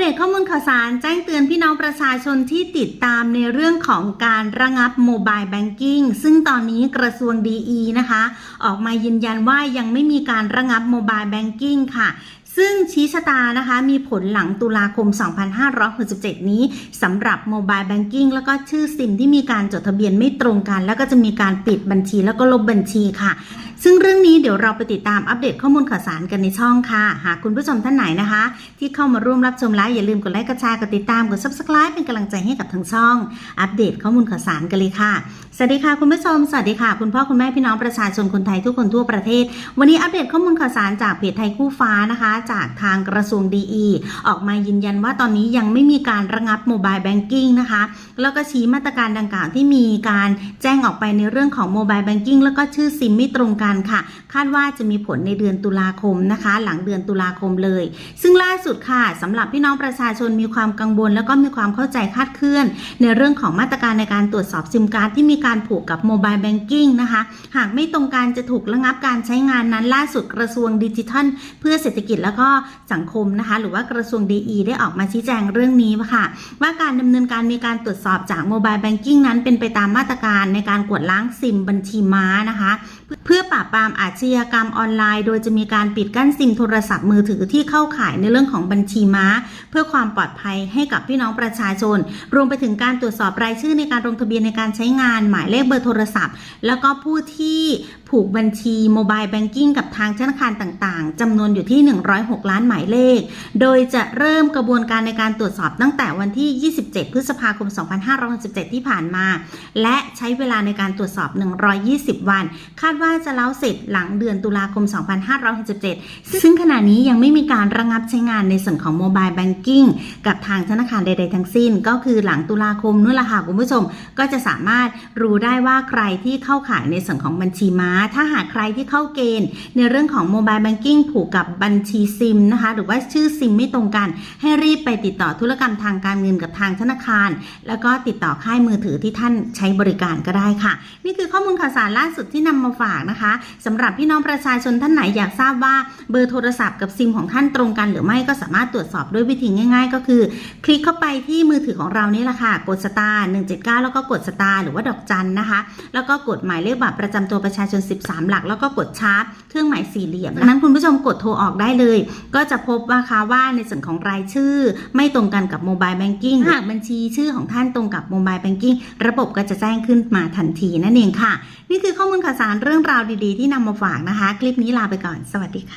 เดตข้อมูลข่าวสาร แจ้งเตือนพี่น้องประชาชนที่ติดตามในเรื่องของการระงับโมบายแบงกิ้งซึ่งตอนนี้กระทรวงดีนะคะ ออกมายืนยันว่ายังไม่มีการระงับโมบายแบงกิ้งค่ะซึ่งชี้ชะตานะคะมีผลหลังตุลาคม 2567 นี้สำหรับโมบายแบงกิ้งแล้วก็ชื่อซิมที่มีการจดทะเบียนไม่ตรงกัน แล้วก็จะมีการปิดบัญชีแล้วก็ลบบัญชีค่ะ ซึ่งเรื่องนี้เดี๋ยวเราไปติดตามอัปเดตข้อมูลข่าวสารกันในช่องค่ะ หากคุณผู้ชมท่านไหนนะคะ ที่เข้ามาร่วมรับชมไลฟ์อย่าลืมกดไลค์กดแชร์กดติดตามกด subscribe เป็นกำลังใจให้กับทางช่อง อัปเดตข้อมูลข่าวสารกันเลยค่ะสวัสดีค่ะคุณผู้ชมสวัสดีค่ะคุณพ่อคุณแม่พี่น้องประชาชนคนไทยทุกคนทั่วประเทศ วันนี้อัปเดตข้อมูลข่าวสารจากเพจไทยคู่ฟ้านะคะ จากทางกระทรวงดีออกมายืนยันว่าตอนนี้ยังไม่มีการระงับโมบายแบงกิ้งนะคะแล้วก็ชี้มาตรการดังกล่าวที่มีการแจ้งออกไปในเรื่องของโมบายแบงกิ้งแล้วก็ชื่อซิมไม่ตรงกันค่ะ คาดว่าจะมีผลในเดือนตุลาคมนะคะ หลังเดือนตุลาคมเลย ซึ่งล่าสุดค่ะสำหรับพี่น้องประชาชนมีความกังวล แล้วก็มีความเข้าใจคาดเคลื่อน ในเรื่องของมาตรการในการตรวจสอบซิมการ์ดที่มีการผูกกับโมบายแบงกิ้งนะคะหากไม่ตรงกันจะถูกระงับการใช้งานนั้นล่าสุดกระทรวงดิจิทัล เพื่อเศรษฐกิจแล้วก็สังคมนะคะ หรือว่ากระทรวงดีได้ออกมาชี้แจงเรื่องนี้ค่ะ ว่าการดำเนินการมีการตรวจสอบจากโมบายแบงกิ้งนั้นเป็นไปตามมาตรการในการกวดล้างซิมบัญชีม้านะคะ เพื่อปราบปรามอาชญากรรมออนไลน์ โดยจะมีการปิดกั้นซิมโทรศัพท์มือถือที่เข้าข่ายในเรื่องของบัญชีม้า เพื่อความปลอดภัยให้กับพี่น้องประชาชน รวมไปถึงการตรวจสอบรายชื่อในการลงทะเบียนในการใช้งาน หมายเลขเบอร์โทรศัพท์ แล้วก็ผู้ที่ ผูกบัญชีโมบายแบงกิ้งกับทางธนาคารต่างๆจำนวนอยู่ที่ 106 ล้านหมายเลข โดยจะเริ่มกระบวนการในการตรวจสอบตั้งแต่วันที่ 27 พฤษภาคม 2567 ที่ผ่านมา และใช้เวลาในการตรวจสอบ 120 วัน คาดว่าจะแล้วเสร็จหลังเดือนตุลาคม 2567 ซึ่งขณะนี้ยังไม่มีการระงับใช้งานในส่วนของโมบายแบงกิ้งกับทางธนาคารใด ๆ ทั้งสิ้น ก็คือหลังตุลาคมนู่นละค่ะคุณผู้ชม ก็จะสามารถรู้ได้ว่าใครที่เข้าข่ายในส่วนของบัญชีม้าถ้าหากใครที่เข้าเกณฑ์ ในเรื่องของโมบายแบงกิ้งผูกกับบัญชีซิมนะคะหรือว่าชื่อซิมไม่ตรงกัน ให้รีบไปติดต่อธุรกรรมทางการเงินกับทางธนาคาร แล้วก็ติดต่อค่ายมือถือที่ท่านใช้บริการก็ได้ค่ะ นี่คือข้อมูลข่าวสารล่าสุดที่นำมาฝากนะคะสำหรับพี่น้องประชาชนท่านไหนอยากทราบว่าเบอร์โทรศัพท์กับซิมของท่านตรงกันหรือไม่ก็สามารถตรวจสอบด้วยวิธีง่าย ๆ ก็คือ คลิกเข้าไปที่มือถือของเรานี่แหละค่ะ กดสตาร์179 แล้วก็กดสตาร์หรือว่าดอกจันนะคะ แล้วก็กดหมายเลขบัตรประจำตัวประชาชน13 หลัก แล้วก็กดชาร์จเครื่องหมายสี่เหลี่ยมดังนั้นคุณผู้ชมกดโทรออกได้เลย ก็จะพบว่าคะว่าในส่วนของรายชื่อ ไม่ตรงกันกับโมบายแบงกิ้งหากบัญชีชื่อของท่านตรงกับโมบายแบงกิ้งระบบก็จะแจ้งขึ้นมาทันทีนั่นเองค่ะ นี่คือข้อมูลข่าวสารเรื่องราวดีๆ ที่นำมาฝากนะคะ คลิปนี้ลาไปก่อน สวัสดีค่ะ